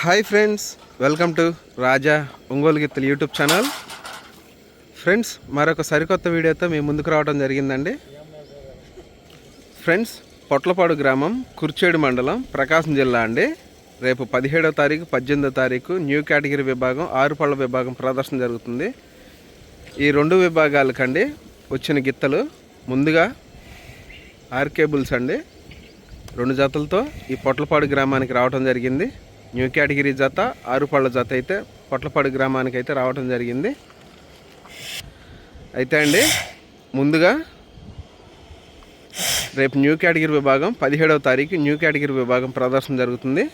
Hi friends welcome to Raja Ongole గిత్తలు YouTube channel. Friends మరొక సరికొత్త వీడియోతో మీ ముందుకు రావడం జరిగిందండి. ఫ్రెండ్స్ పొట్లపాడు గ్రామం కుర్చేడు మండలం ప్రకాశం జిల్లా అండి. రేపు పదిహేడో తారీఖు పద్దెనిమిదో తారీఖు న్యూ కేటగిరీ విభాగం ఆరు పళ్ళ విభాగం ప్రదర్శన జరుగుతుంది. ఈ రెండు విభాగాలకండి వచ్చిన గిత్తలు ముందుగా ఆర్కేబుల్స్ అండి. రెండు జతలతో ఈ పొట్లపాడు గ్రామానికి రావడం జరిగింది. న్యూ కేటగిరీ జత ఆరుపళ్ళ జత అయితే పొట్లపాడు గ్రామానికి అయితే రావడం జరిగింది. అయితే అండి ముందుగా రేపు న్యూ కేటగిరీ విభాగం పదిహేడవ తారీఖు న్యూ కేటగిరీ విభాగం ప్రదర్శన జరుగుతుంది.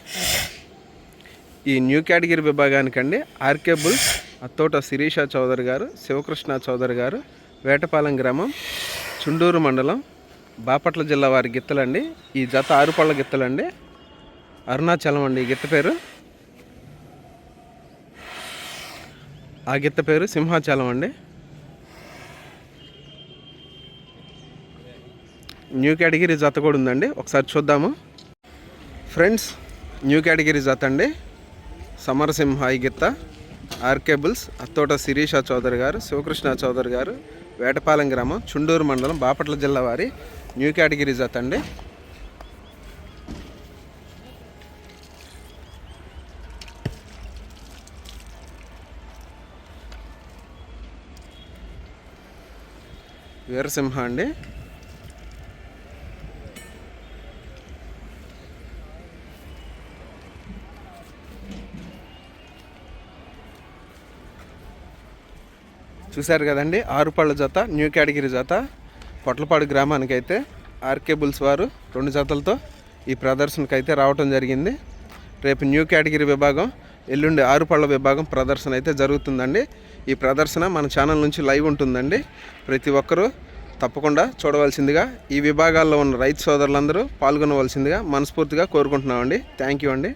ఈ న్యూ కేటగిరీ విభాగానికండి ఆర్కే బుల్స్ అత్తోట శిరీష చౌదరి గారు శివకృష్ణ చౌదరి గారు వేటపాలెం గ్రామం చుండూరు మండలం బాపట్ల జిల్లా వారి గిత్తలండి. ఈ జత ఆరుపళ్ళ గిత్తలండి. అరుణాచలం అండి. ఈ గిత్త పేరు? ఆ గిత్త పేరు సింహాచలం అండి. న్యూ కేటగిరీ జత కూడా ఉందండి. ఒకసారి చూద్దాము. ఫ్రెండ్స్ న్యూ కేటగిరీ జత అండి. సమరసింహ ఈ గిత్త ఆర్కేబుల్స్ అత్తోట శిరీష చౌదరి గారు శివకృష్ణ చౌదరి గారు వేటపాలెం గ్రామం చుండూరు మండలం బాపట్ల జిల్లా వారి న్యూ కేటగిరీ జత అండి. వీరసింహ అండి. చూశారు కదండి ఆరుపళ్ళ జత న్యూ కేటగిరీ జత పొట్లపాడు గ్రామానికి అయితే ఆర్కే బుల్స్ వారు రెండు జతలతో ఈ ప్రదర్శనకైతే రావటం జరిగింది. రేపు న్యూ కేటగిరీ విభాగం ఎల్లుండి ఆరుపళ్ళ విభాగం ప్రదర్శన అయితే జరుగుతుందండి. ఈ ప్రదర్శన మన ఛానల్ నుంచి లైవ్ ఉంటుందండి. ప్రతి ఒక్కరూ తప్పకుండా చూడవలసిందిగా ఈ విభాగాల్లో ఉన్న రైతు సోదరులందరూ పాల్గొనవలసిందిగా మనస్ఫూర్తిగా కోరుకుంటున్నామండి. థ్యాంక్ యూ అండి.